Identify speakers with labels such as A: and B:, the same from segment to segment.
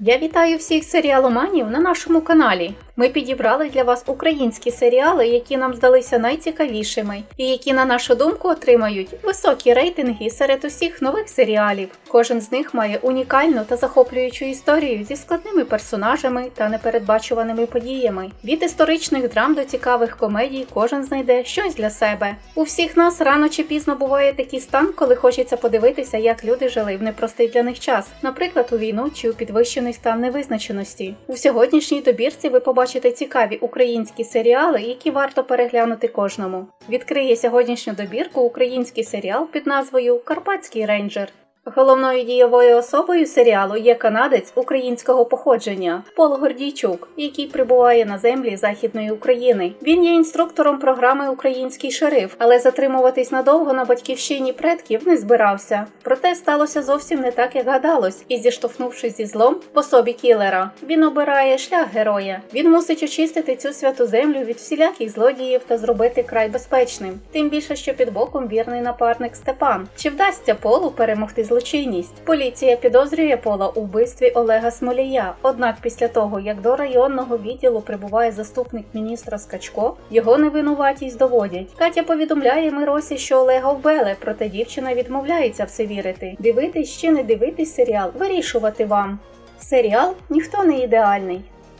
A: Я вітаю всіх серіаломанів на нашому каналі. Ми підібрали для вас українські серіали, які нам здалися найцікавішими, і які, на нашу думку, отримають високі рейтинги серед усіх нових серіалів. Кожен з них має унікальну та захоплюючу історію зі складними персонажами та непередбачуваними подіями. Від історичних драм до цікавих комедій кожен знайде щось для себе. У всіх нас рано чи пізно буває такий стан, коли хочеться подивитися, як люди жили в непростий для них час, наприклад, у війну чи у підвищений стан невизначеності. У сьогоднішній добірці ви побачите цікаві українські серіали, які варто переглянути кожному. Відкриє сьогоднішню добірку український серіал під назвою Карпатський рейнджер. Головною дієвою особою серіалу є канадець українського походження Пол Гордійчук, який прибуває на землі Західної України. Він є інструктором програми Український шериф, але затримуватись надовго на батьківщині предків не збирався. Проте сталося зовсім не так, як гадалось, і зіштовхнувшись зі злом по собі кілера, він обирає шлях героя. Він мусить очистити цю святу землю від всіляких злодіїв та зробити край безпечним. Тим більше, що під боком вірний напарник Степан. Чи вдасться Полу перемогти злочинність? Поліція підозрює Пола у вбивстві Олега Смолія. Однак після того, як до районного відділу прибуває заступник міністра Скачко, його невинуватість доводять. Катя повідомляє Миросі, що Олега вбили, проте дівчина відмовляється в це вірити. Дивитись чи не дивитись серіал, вирішувати вам. Серіал ніхто не ідеальний.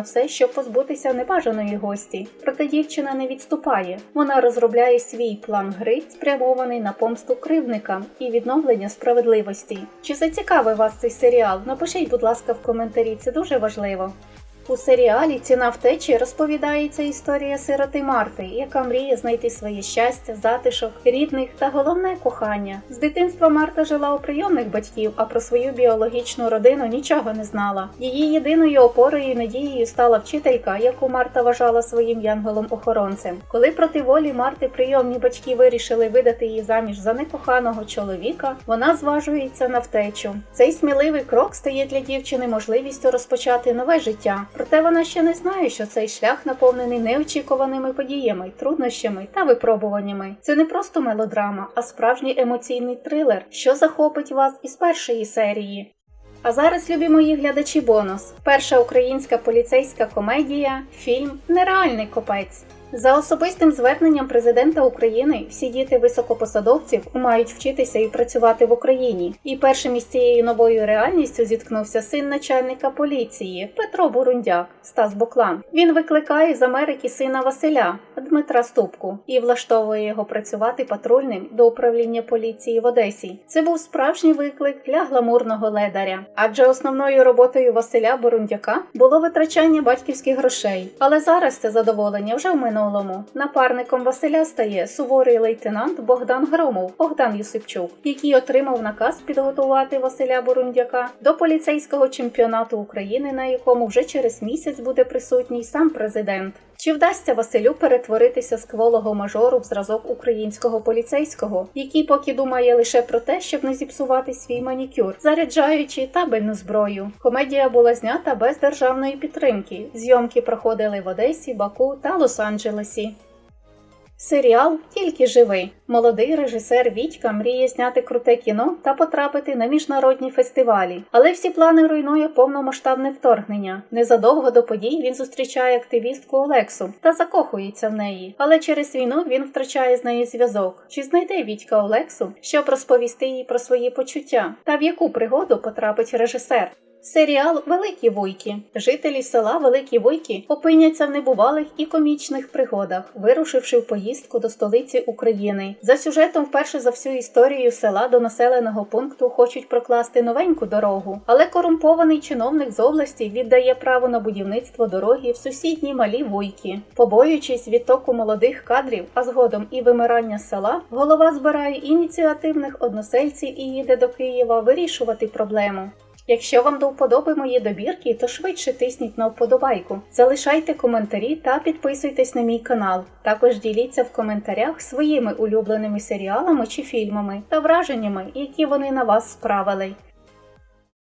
A: все, щоб позбутися небажаної гості. Проте дівчина не відступає. Вона розробляє свій план гри, спрямований на помсту кривдникам і відновлення справедливості. Чи зацікавив вас цей серіал? Напишіть, будь ласка, в коментарі, це дуже важливо. У серіалі Ціна втечі розповідається історія сироти Марти, яка мріє знайти своє щастя, затишок, рідних та головне кохання. З дитинства Марта жила у прийомних батьків, а про свою біологічну родину нічого не знала. Її єдиною опорою і надією стала вчителька, яку Марта вважала своїм янголом-охоронцем. Коли проти волі Марти прийомні батьки вирішили видати її заміж за некоханого чоловіка, вона зважується на втечу. Цей сміливий крок стає для дівчини можливістю розпочати нове життя. Проте вона ще не знає, що цей шлях наповнений неочікуваними подіями, труднощами та випробуваннями. Це не просто мелодрама, а справжній емоційний трилер, що захопить вас із першої серії. А зараз, любі мої глядачі, бонус. Перша українська поліцейська комедія, фільм Нереальний копець. За особистим зверненням президента України всі діти високопосадовців мають вчитися і працювати в Україні. І першим із цією новою реальністю зіткнувся син начальника поліції Петро Бурундяк Стас Боклан. Він викликає з Америки сина Василя Дмитра Ступку і влаштовує його працювати патрульним до управління поліції в Одесі. Це був справжній виклик для гламурного ледаря, адже основною роботою Василя Бурундяка було витрачання батьківських грошей. Але зараз це задоволення вже в минулому. Напарником Василя стає суворий лейтенант Богдан Громов, Богдан Юсипчук, який отримав наказ підготувати Василя Бурундяка до поліцейського чемпіонату України, на якому вже через місяць буде присутній сам президент. Чи вдасться Василю перетворитися з кволого мажору в зразок українського поліцейського, який поки думає лише про те, щоб не зіпсувати свій манікюр, заряджаючи табельну зброю? Комедія була знята без державної підтримки. Зйомки проходили в Одесі, Баку та Лос-Анджелесі. Серіал тільки живий. Молодий режисер Вітька мріє зняти круте кіно та потрапити на міжнародні фестивалі. Але всі плани руйнує повномасштабне вторгнення. Незадовго до подій він зустрічає активістку Олексу та закохується в неї. Але через війну він втрачає з нею зв'язок. Чи знайде Вітька Олексу, щоб розповісти їй про свої почуття? Та в яку пригоду потрапить режисер? Серіал Великі Вуйки. Жителі села Великі Вуйки опиняться в небувалих і комічних пригодах, вирушивши в поїздку до столиці України. За сюжетом, вперше за всю історію села до населеного пункту хочуть прокласти новеньку дорогу, але корумпований чиновник з області віддає право на будівництво дороги в сусідні малі вуйки. Побоюючись відтоку молодих кадрів, а згодом і вимирання села, голова збирає ініціативних односельців і їде до Києва вирішувати проблему. Якщо вам до вподоби мої добірки, то швидше тисніть на вподобайку. Залишайте коментарі та підписуйтесь на мій канал. Також діліться в коментарях своїми улюбленими серіалами чи фільмами та враженнями, які вони на вас справили.